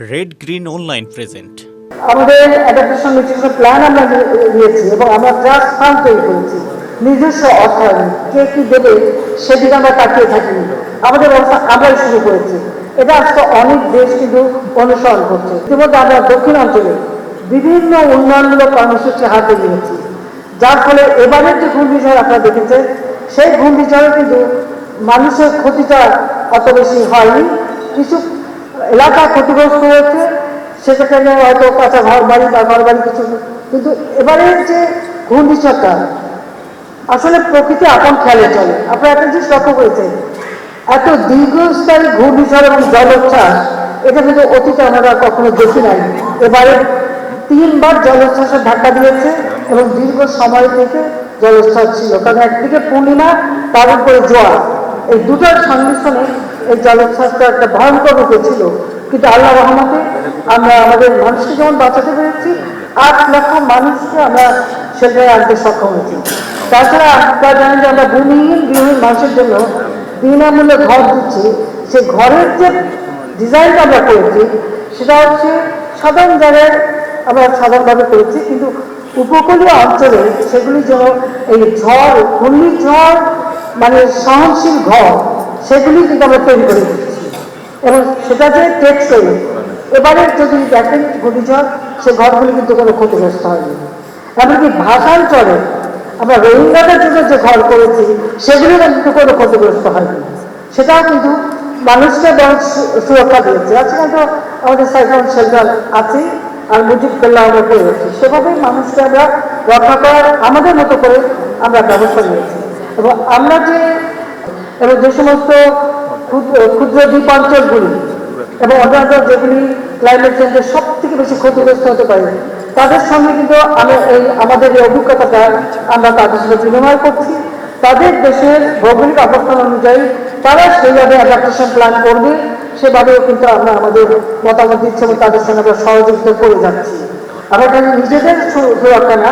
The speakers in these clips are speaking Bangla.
রেড গ্রিন অনলাইন প্রেজেন্ট আমাদের অ্যাডাপ্টেশন প্ল্যান আমরা এবং আমরা ট্রাস্ট ফান্ড তৈরি করেছি। নিজস্ব অর্থায়ন কে কি দেবে, সেদিকে আমরা তাকিয়ে থাকিনি। আমাদের আমরাই শুরু করেছি। এটা আজকে অনেক দেশ কিন্তু অনুসরণ করছে। ইতিমধ্যে আমরা দক্ষিণ অঞ্চলে বিভিন্ন উন্নয়নমূলক কর্মসূচি হাতে নিয়েছি যার ফলে এবারের যে ঘূর্ণিঝড় আপনারা দেখেছেন, সেই ঘূর্ণিঝড়ে কিন্তু মানুষের ক্ষতিটা অত বেশি হয়নি। কিছু এলাকা ক্ষতিগ্রস্ত হয়েছে, সেখানে হয়তো কাঁচা ঘর বাড়ি বা ঘর বাড়ি কিছু কিন্তু এবারের যে ঘূর্ণিঝড়টা, আসলে প্রকৃতি আপন খেয়ালে চলে। আপনারা একটা জিনিস লক্ষ্য করেছেন। এত দীর্ঘস্থায়ী ঘূর্ণিঝড় এবং জলোচ্ছ্বাস, এটা কিন্তু অতীতে আমরা কখনো দেখি নাই। এবারে তিনবার জলোচ্ছ্বাসের ধাক্কা দিয়েছে এবং দীর্ঘ সময় থেকে জলোচ্ছ্বাস ছিল। কারণ একদিকে পূর্ণিমা, তার উপরে জোয়ার। এই দুটার সংমিশ্রণে এই জলোচ্ছ্বাসটা একটা ভয়ঙ্কর রূপে ছিল। কিন্তু আল্লাহ রহমতে আমরা আমাদের মানুষকে যেমন বাঁচাতে পেরেছি, আট লক্ষ মানুষকে আমরা সেখানে আনতে সক্ষম হয়েছি। তাছাড়া আপনারা জানেন যে আমরা ভূমিহীন গৃহহীন মানুষের জন্য বিনামূল্যে ঘর দিচ্ছি। সে ঘরের যে ডিজাইনটা আমরা করেছি, সেটা হচ্ছে সাধারণ জায়গায় আমরা সাধারণভাবে করেছি, কিন্তু উপকূলীয় অঞ্চলে সেগুলি যেন এই ঝড়, ঘূর্ণিঝড় মানে সহনশীল ঘর সেগুলি কিন্তু আমরা তৈরি করে। এবং সেটা যে টেকসই, এবারে যদি দেখেন ঘূর্ণিঝড়, সে ঘরগুলি কিন্তু কোনো ক্ষতিগ্রস্ত হয়নি। এমনকি ভাষান্তরে আমরা রোহিঙ্গাদের জন্য যে ঘর করেছি, সেগুলি কিন্তু কোনো ক্ষতিগ্রস্ত হয়নি। সেটাও কিন্তু মানুষকে বরং সুরক্ষা দিয়েছে। আজকাল তো আমাদের সাইক্লোন শেল্টার আছে আর মুজিব কেল্লা আমরা করেছি সেভাবেই মানুষকে আমরা রক্ষা করার আমাদের মতো করে আমরা ব্যবস্থা নিয়েছি। এবং আমরা যে এবং যে সমস্ত ক্ষুদ্র দ্বীপাঞ্চলগুলি এবং অন্যান্য যেগুলি ক্লাইমেট চেঞ্জের সব থেকে বেশি ক্ষতিগ্রস্ত হতে পারে, তাদের সঙ্গে কিন্তু আমি এই, আমাদের এই অভিজ্ঞতাটা আমরা তাদের সাথে বিনিময় করছি। তাদের দেশের ভৌগোলিক অবস্থান অনুযায়ী তারা সেইভাবে অ্যাডাপ্টেশন প্ল্যান করবে, সেভাবেও কিন্তু আমরা আমাদের মতামত দিচ্ছি এবং তাদের সঙ্গে আমরা সহযোগিতা করে যাচ্ছি। আমরা এখানে নিজেদের সুরক্ষা না,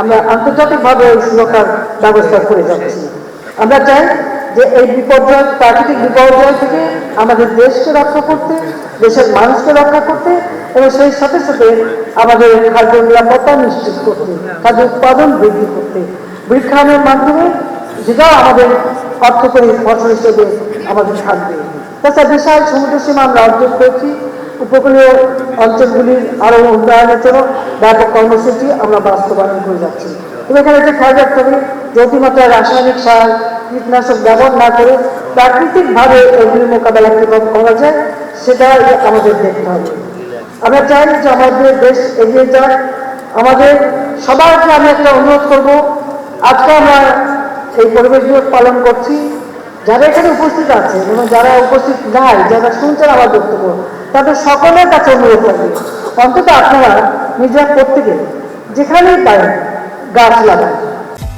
আমরা আন্তর্জাতিকভাবে এই সুরক্ষার ব্যবস্থা করে যাচ্ছি। আমরা চাই যে এই বিপর্যয় প্রাকৃতিক বিপর্যয় থেকে আমাদের দেশকে রক্ষা করতে, দেশের মানুষকে রক্ষা করতে এবং সেই সাথে সাথে আমাদের খাদ্য নিরাপত্তা নিশ্চিত করতে, খাদ্য উৎপাদন বৃদ্ধি করতে। বৃক্ষায়নের মাধ্যমে যেটাও আমাদের অর্থকরী ফসল হিসেবে আমাদের থাকবে। তাছাড়া বিশাল সমুদ্র সীমা আমরা অর্জন করছি। উপকূলীয় অঞ্চলগুলির আরও উন্নয়নের জন্য ব্যাপক কর্মসূচি আমরা বাস্তবায়ন করে যাচ্ছি। তবে এখানে যে খেয়াল রাখতে হবে যে অতিমাত্রায় রাসায়নিক সার কীটনাশক ব্যবহার না করে প্রাকৃতিকভাবে এগুলি মোকাবেলা কীভাবে করা যায়, সেটা আমাদের দেখতে হবে। আমরা চাই যে আমাদের দেশ এগিয়ে যাক। আমাদের সবাইকে আমি একটা অনুরোধ করব, আজকে আমরা এই পরিবেশ দিবস পালন করছি। যারা এখানে উপস্থিত আছে এবং যারা উপস্থিত নাই, যারা শুনছেন আমার বক্তব্য, তাদের সকলের কাছে অনুরোধ থাকবে অন্তত আপনারা নিজেরা প্রত্যেকে যেখানেই পারেন গাছ লাগান।